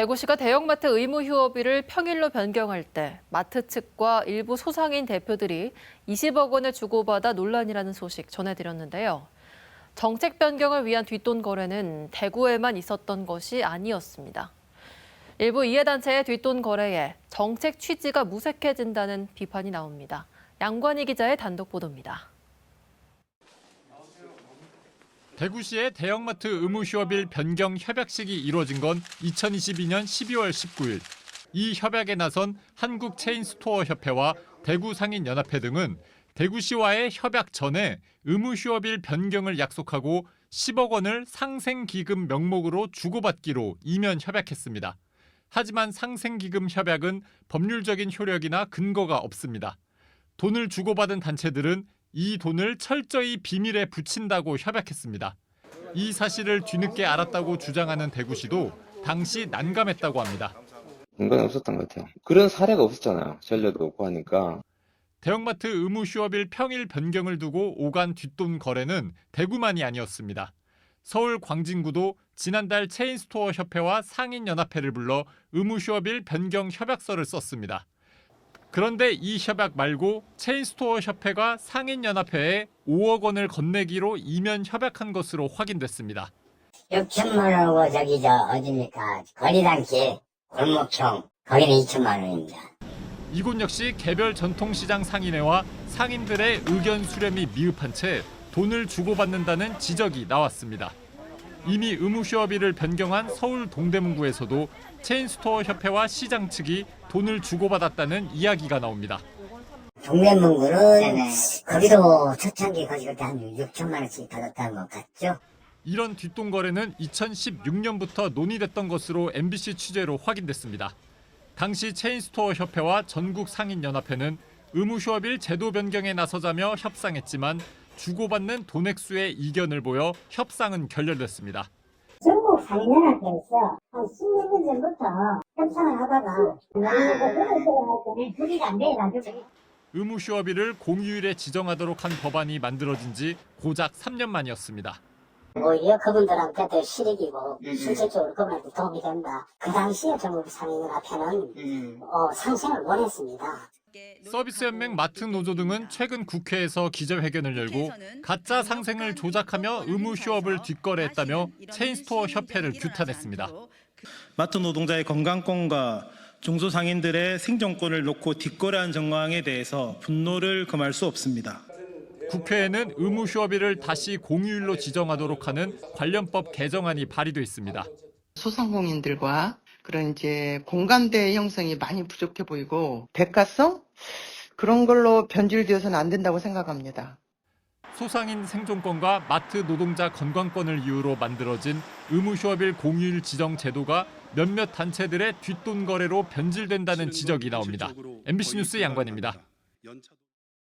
대구시가 대형마트 의무 휴업일을 평일로 변경할 때 마트 측과 일부 소상인 대표들이 20억 원을 주고받아 논란이라는 소식 전해드렸는데요. 정책 변경을 위한 뒷돈 거래는 대구에만 있었던 것이 아니었습니다. 일부 이해단체의 뒷돈 거래에 정책 취지가 무색해진다는 비판이 나옵니다. 양관희 기자의 단독 보도입니다. 대구시의 대형마트 의무 휴업일 변경 협약식이 이루어진 건 2022년 12월 19일. 이 협약에 나선 한국 체인 스토어 협회와 대구 상인 연합회 등은 대구시와의 협약 전에 의무 휴업일 변경을 약속하고 10억 원을 상생기금 명목으로 주고받기로 이면 협약했습니다. 하지만 상생기금 협약은 법률적인 효력이나 근거가 없습니다. 돈을 주고받은 단체들은 이 돈을 철저히 비밀에 붙인다고 협약했습니다. 이 사실을 뒤늦게 알았다고 주장하는 대구시도 당시 난감했다고 합니다. 근거는 없었던 것 같아요. 그런 사례가 없었잖아요. 전례도 없고 하니까. 대형마트 의무 휴업일 평일 변경을 두고 오간 뒷돈 거래는 대구만이 아니었습니다. 서울 광진구도 지난달 체인스토어 협회와 상인연합회를 불러 의무 휴업일 변경 협약서를 썼습니다. 그런데 이 협약 말고 체인스토어 협회가 상인연합회에 5억 원을 건네기로 이면 협약한 것으로 확인됐습니다. 6천만 원하고 저기 저 어딥니까 거리단길 골목청 거기는 2천만 원입니다. 이곳 역시 개별 전통시장 상인회와 상인들의 의견 수렴이 미흡한 채 돈을 주고받는다는 지적이 나왔습니다. 이미 의무 휴업일을 변경한 서울 동대문구에서도 체인스토어 협회와 시장 측이 돈을 주고받았다는 이야기가 나옵니다. 동대문구는 거기도 초창기 거기 그때 한 6천만 원씩 받았다는 것 같죠? 이런 뒷돈 거래는 2016년부터 논의됐던 것으로 MBC 취재로 확인됐습니다. 당시 체인스토어 협회와 전국 상인연합회는 의무 휴업일 제도 변경에 나서자며 협상했지만 주고받는 돈액수의 이견을 보여 협상은 결렬됐습니다. 전국 상인연합회에서 한 10몇 년 전부터 협상을 하다가 그리가 안 돼, 나중에. 의무 휴업일을 공휴일에 지정하도록 한 법안이 만들어진 지 고작 3년 만이었습니다. 오히려 그분들한테도 실익이고 실질적으로 그분한테 도움이 된다. 그 당시에 전국 상인연합회는 어, 상생을 원했습니다. 서비스연맹 마트 노조 등은 최근 국회에서 기자회견을 열고 가짜 상생을 조작하며 의무 휴업을 뒷거래했다며 체인스토어 협회를 규탄했습니다. 마트 노동자의 건강권과 중소상인들의 생존권을 놓고 뒷거래한 정황에 대해서 분노를 금할 수 없습니다. 국회에는 의무 휴업일을 다시 공휴일로 지정하도록 하는 관련법 개정안이 발의돼 있습니다. 소상공인들과 그런 이제 공감대 형성이 많이 부족해 보이고 백가성 그런 걸로 변질되어서는 안 된다고 생각합니다. 소상인 생존권과 마트 노동자 건강권을 이유로 만들어진 의무 휴업일 공휴일 지정 제도가 몇몇 단체들의 뒷돈 거래로 변질된다는 지적이 나옵니다. MBC 뉴스 양관입니다.